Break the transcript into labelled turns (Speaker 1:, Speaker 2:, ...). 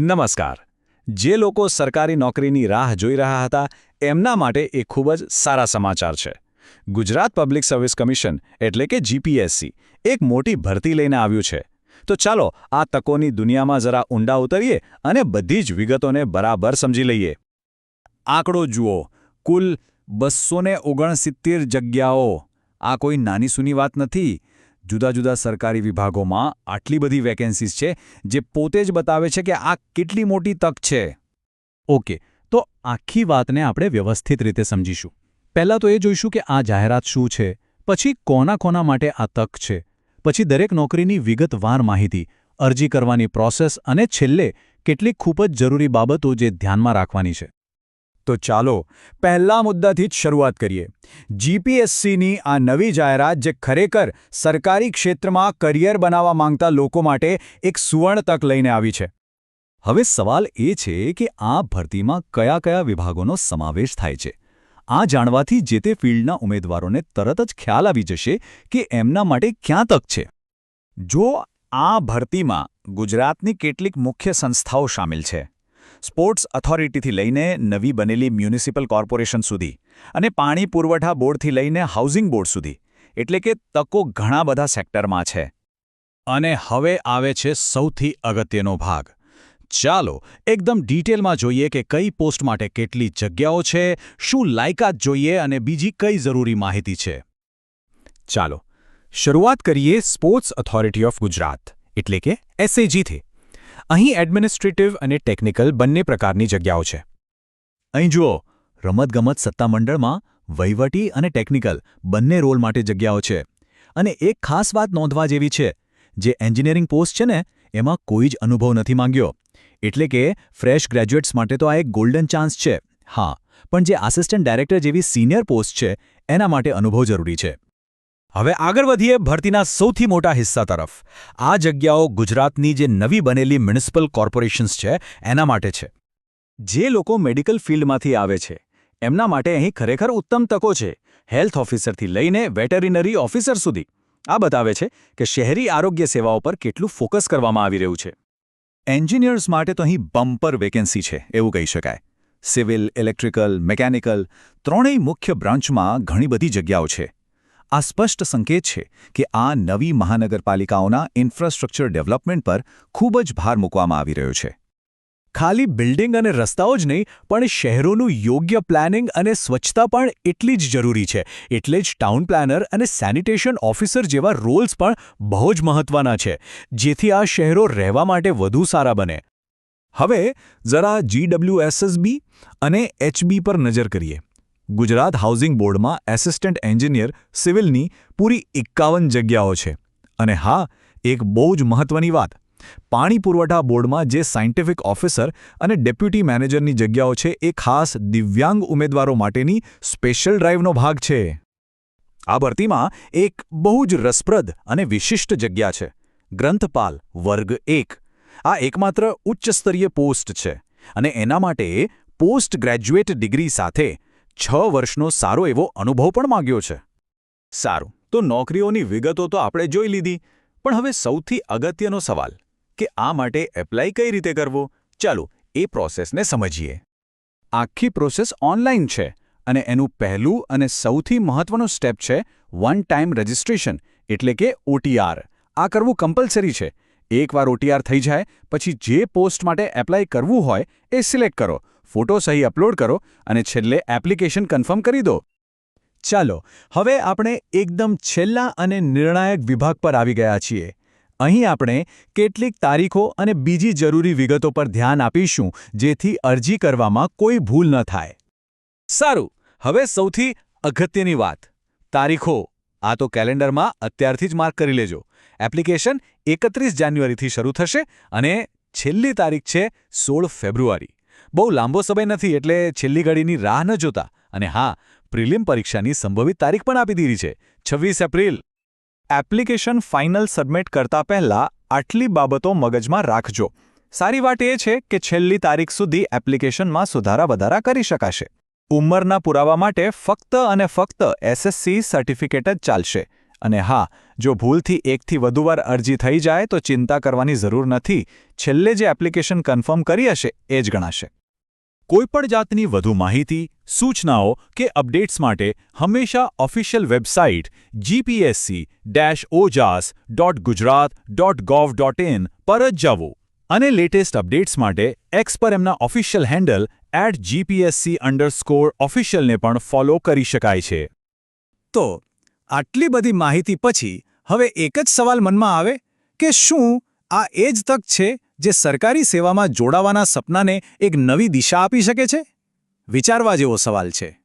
Speaker 1: નમસ્કાર. જે લોકો સરકારી નોકરીની રાહ જોઈ રહ્યા હતા, એમના માટે એ ખૂબ જ સારા સમાચાર છે. ગુજરાત પબ્લિક સર્વિસ કમિશન એટલે કે જીપીએસસી એક મોટી ભરતી લઈને આવ્યું છે. તો ચાલો, આ તકોની દુનિયામાં જરા ઊંડા ઉતરીએ અને બધી જ વિગતોને બરાબર સમજી લઈએ. આંકડો જુઓ. કુલ બસો જગ્યાઓ. આ કોઈ નાની સૂની વાત નથી. જુદા જુદા સરકારી વિભાગોમાં આટલી બધી વેકેન્સીઝ છે, જે પોતે જ બતાવે છે કે આ કેટલી મોટી તક છે.
Speaker 2: ઓકે, તો આખી વાતને આપણે વ્યવસ્થિત રીતે સમજીશું. પહેલાં તો એ જોઈશું કે આ જાહેરાત શું છે, પછી કોના કોના માટે આ તક છે, પછી દરેક નોકરીની વિગતવાર માહિતી, અરજી કરવાની પ્રોસેસ અને છેલ્લે કેટલીક ખૂબ જ જરૂરી બાબતો જે ધ્યાનમાં રાખવાની છે.
Speaker 1: તો ચાલો પહેલા મુદ્દાથી જ શરૂઆત કરીએ. જીપીએસસીની આ નવી જાહેરાત જે ખરેખર સરકારી ક્ષેત્રમાં કરિયર બનાવવા માંગતા લોકો માટે એક સુવર્ણ તક લઈને આવી છે.
Speaker 2: હવે સવાલ એ છે કે આ ભરતીમાં કયા કયા વિભાગોનો સમાવેશ થાય છે? આ જાણવાથી જે તે ફિલ્ડના ઉમેદવારોને તરત જ ખ્યાલ આવી જશે કે એમના માટે ક્યાં તક છે.
Speaker 1: જો આ ભરતીમાં ગુજરાતની કેટલીક મુખ્ય સંસ્થાઓ સામેલ છે. સ્પોર્ટ્સ ઓથોરિટીથી લઈને નવી બનેલી મ્યુનિસિપલ કોર્પોરેશન સુધી અને પાણી પુરવઠા બોર્ડથી લઈને હાઉસિંગ બોર્ડ સુધી. એટલે કે તકો ઘણા બધા સેક્ટરમાં છે.
Speaker 2: અને હવે આવે છે સૌથી અગત્યનો ભાગ. ચાલો એકદમ ડિટેલમાં જોઈએ કે કઈ પોસ્ટ માટે કેટલી જગ્યાઓ છે, શું લાયકાત જોઈએ અને બીજી કઈ જરૂરી માહિતી છે.
Speaker 1: ચાલો, શરૂઆત કરીએ સ્પોર્ટ્સ ઓથોરિટી ઓફ ગુજરાત, એટલે કે એસએજીથી અહીં એડમિનિસ્ટ્રેટિવ અને ટેકનિકલ બંને પ્રકારની જગ્યાઓ છે.
Speaker 2: અહીં જુઓ, રમતગમત સત્તામંડળમાં વહીવટી અને ટેકનિકલ બંને રોલ માટે જગ્યાઓ છે. અને એક ખાસ વાત નોંધવા જેવી છે, જે એન્જિનિયરિંગ પોસ્ટ છે ને, એમાં કોઈ જ અનુભવ નથી માંગ્યો. એટલે કે ફ્રેશ ગ્રેજ્યુએટ્સ માટે તો આ એક ગોલ્ડન ચાન્સ છે. હા, પણ જે આસિસ્ટન્ટ ડાયરેક્ટર જેવી સિનિયર પોસ્ટ છે, એના માટે અનુભવ જરૂરી છે.
Speaker 1: હવે આગળ વધીએ ભરતીના સૌથી મોટા હિસ્સા તરફ. આ જગ્યાઓ ગુજરાતની જે નવી બનેલી મ્યુનિસિપલ કોર્પોરેશન્સ છે, એના માટે છે. જે લોકો મેડિકલ ફિલ્ડમાંથી આવે છે, એમના માટે અહીં ખરેખર ઉત્તમ તકો છે, હેલ્થ ઓફિસરથી લઈને વેટરિનરી ઓફિસર સુધી. આ બતાવે છે કે શહેરી આરોગ્ય સેવાઓ પર કેટલું ફોકસ કરવામાં આવી રહ્યું છે. એન્જિનિયર્સ માટે તો અહીં બમ્પર વેકેન્સી છે, એવું કહી શકાય. સિવિલ, ઇલેક્ટ્રિકલ, મિકેનિકલ, ત્રણેય મુખ્ય બ્રાન્ચમાં ઘણી બધી જગ્યાઓ છે. આ સ્પષ્ટ સંકેત છે કે આ નવી મહાનગરપાલિકાઓના ઇન્ફ્રાસ્ટ્રક્ચર ડેવલપમેન્ટ પર ખૂબ જ ભાર મૂકવામાં આવી રહ્યો છે. ખાલી બિલ્ડિંગ અને રસ્તાઓ જ નહીં, પણ શહેરોનું યોગ્ય પ્લાનિંગ અને સ્વચ્છતા પણ એટલી જ જરૂરી છે. એટલે જ ટાઉન પ્લાનર અને સેનિટેશન ઓફિસર જેવા રોલ્સ પણ બહુ જ મહત્વના છે, જેથી આ શહેરો રહેવા માટે વધુ સારા બને. હવે જરા જીડબ્લ્યુએસએસબી અને એચબી પર નજર કરીએ. ગુજરાત હાઉસિંગ બોર્ડમાં એસિસ્ટન્ટ એન્જિનિયર સિવિલની પૂરી એકાવન જગ્યાઓ છે. અને હા, એક બહુ જ મહત્વની વાત. પાણી પુરવઠા બોર્ડમાં જે સાયન્ટિફિક ઓફિસર અને ડેપ્યુટી મેનેજરની જગ્યાઓ છે એ ખાસ દિવ્યાંગ ઉમેદવારો માટેની સ્પેશિયલ ડ્રાઇવનો ભાગ છે. આ ભરતીમાં એક બહુ જ રસપ્રદ અને વિશિષ્ટ જગ્યા છે. ગ્રંથપાલ, વર્ગ એક. આ એકમાત્ર ઉચ્ચ સ્તરીય પોસ્ટ છે. અને એના માટે પોસ્ટ ગ્રેજ્યુએટ ડિગ્રી સાથે છ વર્ષનો સારો એવો અનુભવ પણ માગ્યો છે. સારું, તો નોકરીઓની વિગતો તો આપણે જોઈ લીધી, પણ હવે સૌથી અગત્યનો સવાલ, કે આ માટે એપ્લાય કઈ રીતે કરવો? ચાલો, એ પ્રોસેસને સમજીએ. આખી પ્રોસેસ ઓનલાઈન છે, અને એનું પહેલું અને સૌથી મહત્વનું સ્ટેપ છે, વન ટાઈમ રજિસ્ટ્રેશન, એટલે કે ઓટીઆર. આ કરવું કમ્પલસરી છે. એકવાર ઓટીઆર થઈ જાય, પછી જે પોસ્ટ માટે એપ્લાય કરવું હોય, એ સિલેક્ટ કરો. ફોટો સહી અપલોડ કરો અને છેલ્લે એપ્લિકેશન કન્ફર્મ કરી દો. ચાલો, હવે આપણે એકદમ છેલ્લા અને નિર્ણાયક વિભાગ પર આવી ગયા છીએ. અહીં આપણે કેટલીક તારીખો અને બીજી જરૂરી વિગતો પર ધ્યાન આપીશું, જેથી અરજી કરવામાં કોઈ ભૂલ ન થાય. સારું, હવે સૌથી અગત્યની વાત. તારીખો. આ તો કેલેન્ડરમાં અત્યારથી જ માર્ક કરી લેજો. એપ્લિકેશન એકત્રીસ જાન્યુઆરીથી શરૂ થશે અને છેલ્લી તારીખ છે સોળ ફેબ્રુઆરી. બહુ લાંબો સમય નથી એટલે છેલ્લી ઘડીની રાહ ન જોતા. અને હા, પ્રિલિમ પરીક્ષાની સંભવિત તારીખ પણ આપી દીધી છે. છવ્વીસ એપ્રિલ. એપ્લિકેશન ફાઇનલ સબમિટ કરતા પહેલા આટલી બાબતો મગજમાં રાખજો. સારી વાત એ છે કે છેલ્લી તારીખ સુધી એપ્લિકેશનમાં સુધારા વધારા કરી શકાશે. ઉંમરના પુરાવા માટે ફક્ત અને ફક્ત એસએસસી સર્ટિફિકેટ જ ચાલશે.
Speaker 2: અને હા, જો ભૂલથી એકથી વધુ વાર અરજી થઈ જાય તો ચિંતા કરવાની જરૂર નથી. છેલ્લે જે એપ્લિકેશન કન્ફર્મ કરી હશે, એ જ ગણાશે. કોઈપણ જાતની વધુ માહિતી, સૂચનાઓ કે અપડેટ્સ માટે હંમેશા official website GPSC dash Ojas dot Gujarat dot gov dot in પર જ જવું અને લેટેસ્ટ અપડેટ્સ માટે એક્સ પર એમના official handle at GPSC underscore ઓફિશિયલને પણ ફોલો કરી શકાય છે.
Speaker 3: તો આટલી બધી માહિતી પછી હવે એક જ સવાલ મનમાં આવે કે શું આ એ જ તક છે જે સરકારી સેવામાં જોડાવાના સપનાને એક નવી દિશા આપી શકે છે? વિચારવા જેવો સવાલ છે.